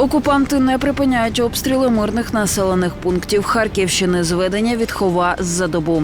Окупанти не припиняють обстріли мирних населених пунктів Харківщини. Зведення відхова за добу.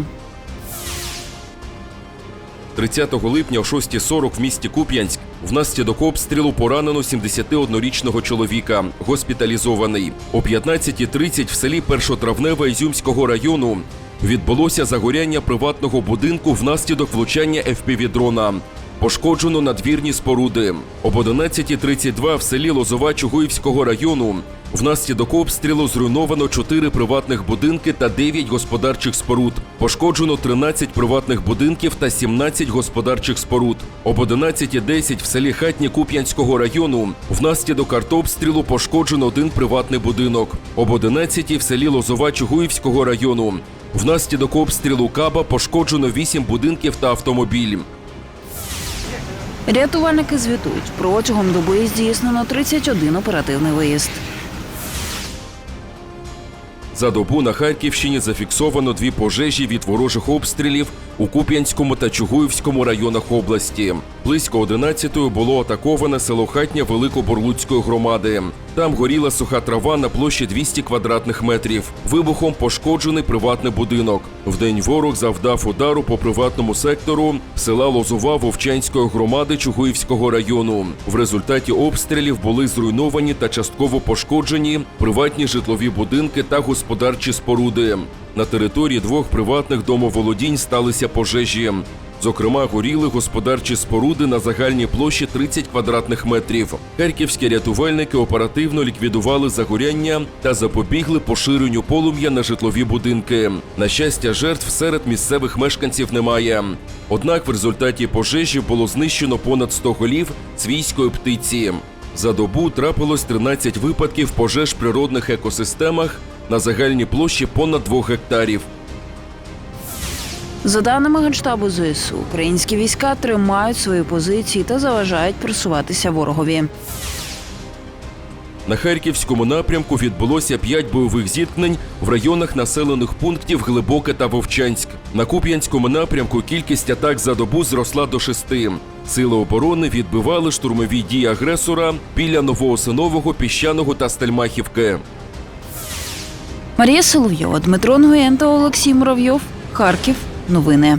30 липня о 6.40 в місті Куп'янськ внаслідок обстрілу поранено 71-річного чоловіка, госпіталізований. О 15.30 в селі Першотравневе Ізюмського району відбулося загоряння приватного будинку внаслідок влучання FPV-дрона. Пошкоджено надвірні споруди. Об 11.32 в селі Лозова Чугуївського району внаслідок обстрілу зруйновано 4 приватних будинки та 9 господарчих споруд. Пошкоджено 13 приватних будинків та 17 господарчих споруд. Об 11.10 в селі Хатні Куп'янського району внаслідок артобстрілу пошкоджено один приватний будинок. Об 11 в селі Лозова Чугуївського району внаслідок обстрілу Каба пошкоджено 8 будинків та автомобіль. Рятувальники звітують, протягом доби здійснено 31 оперативний виїзд. За добу на Харківщині зафіксовано дві пожежі від ворожих обстрілів у Куп'янському та Чугуївському районах області. Близько 11-ї було атаковане село Хатня Великоборлуцької громади. Там горіла суха трава на площі 200 квадратних метрів. Вибухом пошкоджений приватний будинок. Вдень ворог завдав удару по приватному сектору села Лозова Вовчанської громади Чугуївського району. В результаті обстрілів були зруйновані та частково пошкоджені приватні житлові будинки та господарчі споруди. На території двох приватних домоволодінь сталися пожежі. Зокрема, горіли господарчі споруди на загальній площі 30 квадратних метрів. Харківські рятувальники оперативно ліквідували загоряння та запобігли поширенню полум'я на житлові будинки. На щастя, жертв серед місцевих мешканців немає. Однак в результаті пожежі було знищено понад 100 голів свійської птиці. За добу трапилось 13 випадків пожеж в природних екосистемах на загальній площі понад 2 гектарів. За даними Генштабу ЗСУ, українські війська тримають свої позиції та заважають просуватися ворогові. На харківському напрямку відбулося п'ять бойових зіткнень в районах населених пунктів Глибоке та Вовчанськ. На Куп'янському напрямку кількість атак за добу зросла до шести. Сили оборони відбивали штурмові дії агресора біля Новоосинового, Піщаного та Стельмахівки. Марія Соловйова, Дмитро Нгуєнто, Олексій Муравйов. Харків. Новини.